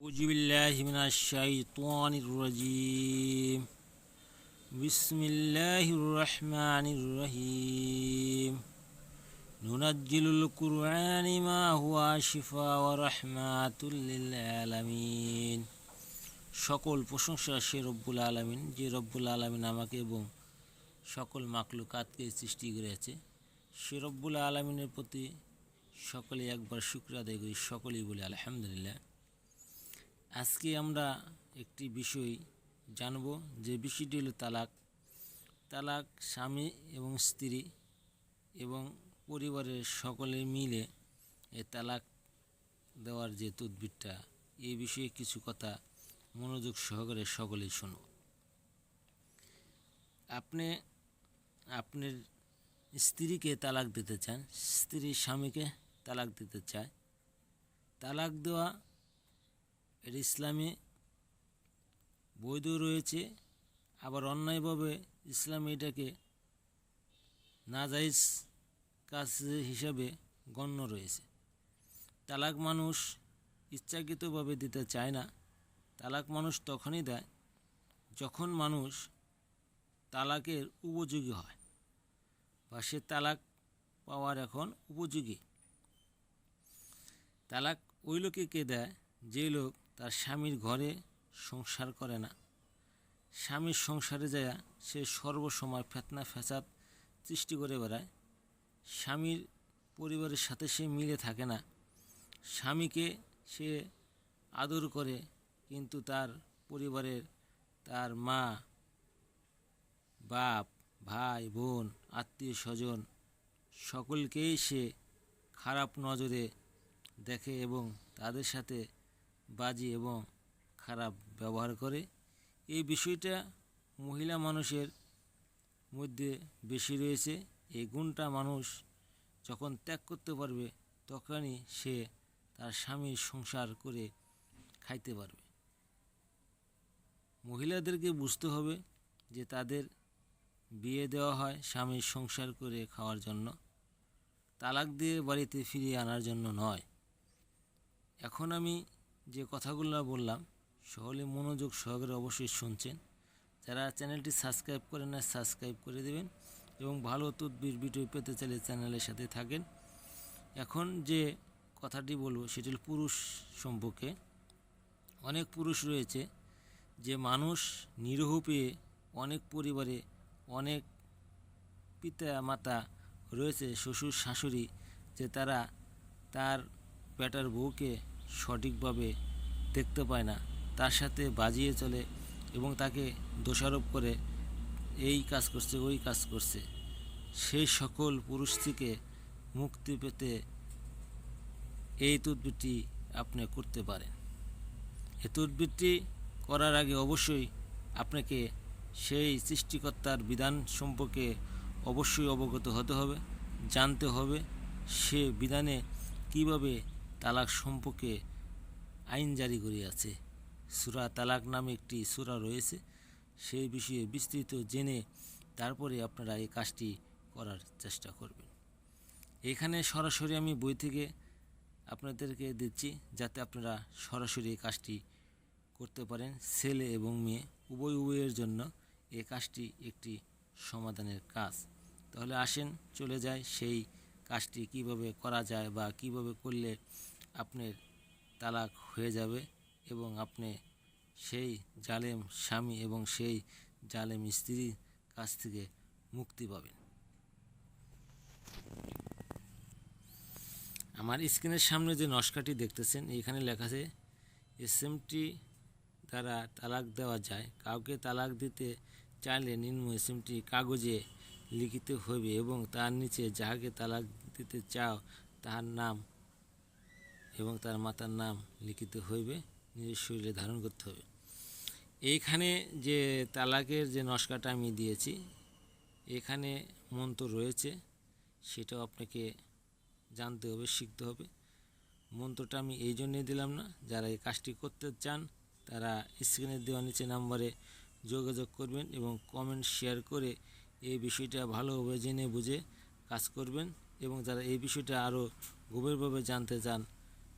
أعوذ بالله من الشيطان الرجيم بسم الله الرحمن الرحيم ننزل القرآن ما هو شفاء ورحمة للعالمين সকল প্রশংসা সে রব্বুল আলমিন যে রব্বুল আলমিন আমাকে এবং সকল মাকলুকাতকে সৃষ্টি করেছে সে রব্বুল আলমিনের প্রতি সকলে একবার শুক্র আদায় করি সকলেই বলে আলহামদুলিল্লাহ আজকে আমরা একটি বিষয় জানব, যে বিষয়টি হলো তালাক। তালাক স্বামী এবং স্ত্রী এবং পরিবারের সকলে মিলে এই তালাক দেওয়ার যে তদবিরটা এই বিষয়ে কিছু কথা মনোযোগ সহকারে সকলেই শোনো আপনি, আপনার স্ত্রীকে তালাক দিতে চান স্ত্রী স্বামীকে তালাক দিতে চায়, তালাক দেওয়া এর ইসলামে বৈধ রয়েছে। আবার অন্যায়ভাবে ইসলাম এটাকে নাজাইজ কাজ হিসাবে গণ্য রয়েছে। তালাক মানুষ ইচ্ছাকৃতভাবে দিতে চায় না। তালাক মানুষ তখনই দেয় যখন মানুষ তালাকের উপযোগী হয় বা সে তালাক পাওয়ার এখন উপযোগী। তালাক ওই লোকে কে দেয়? যে লোক তার স্বামীর ঘরে সংসার করে না। স্বামীর সংসারে যায় সে সর্বসময় ফেতনা ফ্যাসাদ সৃষ্টি করে বেড়ায়। স্বামীর পরিবারের সাথে সে মিলে থাকে না। স্বামীকে সে আদর করে, কিন্তু তার পরিবারের তার মা, বাপ, ভাই, বোন, আত্মীয় স্বজন সকলকেই সে খারাপ নজরে দেখে এবং তাদের সাথে বাজি এবং খারাপ ব্যবহার করে। এই বিষয়টা মহিলা মানুষের মধ্যে বেশি রয়েছে। এই গুণটা মানুষ যখন ত্যাগ করতে পারবে, তখনই সে তার স্বামীর সংসার করে খাইতে পারবে। মহিলাদেরকে বুঝতে হবে যে তাদের বিয়ে দেওয়া হয় স্বামীর সংসার করে খাওয়ার জন্য। তালাক দিয়ে বাড়িতে ফিরিয়ে আনার জন্য নয়। এখন আমি যে কথাগুলো বললাম সকলে মনোযোগ সহকারে অবশ্যই শুনছেন। যারা চ্যানেলটি সাবস্ক্রাইব করে না সাবস্ক্রাইব করে দেবেন এবং ভালো তদবির ভিডিও পেতে চাইলে চ্যানেলের সাথে থাকেন। এখন যে কথাটি বলব, সেটি হল পুরুষ সম্পর্কে। অনেক পুরুষ রয়েছে যে মানুষ নিরহ পেয়ে অনেক পরিবারে অনেক পিতা মাতা রয়েছে শ্বশুর শাশুড়ি যে তারা তার বেটার বউকে সঠিকভাবে দেখতে পায় না। তার সাথে বাজিয়ে চলে এবং তাকে দোষারোপ করে, এই কাজ করছে, ওই কাজ করছে। সেই সকল পুরুষ থেকে মুক্তি পেতে এই তদবিরটি আপনি করতে পারেন। এই তদবিরটি করার আগে অবশ্যই আপনাকে সেই সৃষ্টিকর্তার বিধান সম্পর্কে অবশ্যই অবগত হতে হবে, জানতে হবে। সে বিধানে কীভাবে তালাক সম্পর্কে আইন জারি করিয়াছে। সুরা তালাক নামে একটি সুরা রয়েছে। সেই বিষয়ে বিস্তৃত জেনে তারপরে আপনারা এই কাজটি করার চেষ্টা করবেন। এখানে সরাসরি আমি বই থেকে আপনাদেরকে দিচ্ছি যাতে আপনারা সরাসরি এই কাজটি করতে পারেন। ছেলে এবং মেয়ে, উভয় উভয়ের জন্য এই কাজটি একটি সমাধানের কাজ। তাহলে আসেন, চলে যায় সেই কাজটি কীভাবে করা যায় বা কীভাবে করলে আপনার তালাক হয়ে যাবে এবং আপনি সেই জালেম স্বামী এবং সেই জালেম স্ত্রীর কাছ থেকে মুক্তি পাবেন। আমার স্ক্রিনের সামনে যে নস্কাটি দেখতেছেন, এখানে লেখা আছে, এসএমটি দ্বারা তালাক দেওয়া যায়। কাউকে তালাক দিতে চাইলে নিম্ন এসএমটি কাগজে লিখিত হইবে এবং তার নিচে যাহাকে তালাক দিতে চাও, তাহার নাম এবং তার মাতার নাম লিখিত হইবে, নিজের শরীরে ধারণ করতে হবে এইখানে যে তালাকের যে নস্কাটা আমি দিয়েছি, এখানে মন্ত্র রয়েছে, সেটাও আপনাকে জানতে হবে, শিখতে হবে। মন্ত্রটা আমি এই জন্যই দিলাম না, যারা এই কাজটি করতে চান, তারা স্ক্রিনে দেওয়া নিচে নাম্বারে যোগাযোগ করবেন এবং কমেন্ট শেয়ার করে এই বিষয়টা ভালোভাবে জেনে বুঝে কাজ করবেন এবং যারা এই বিষয়টা আরও গভীরভাবে জানতে চান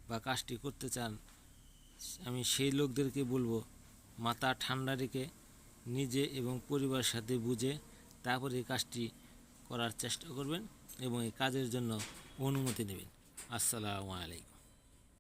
বা কাজটি করতে চান, আমি সেই লোকদেরকে বলব, মাথা ঠান্ডা রেখে নিজে এবং পরিবারের সাথে বুঝে তারপরে এই কাজটি করার চেষ্টা করবেন এবং এই কাজের জন্য অনুমতি নেবেন। আসসালামু আলাইকুম।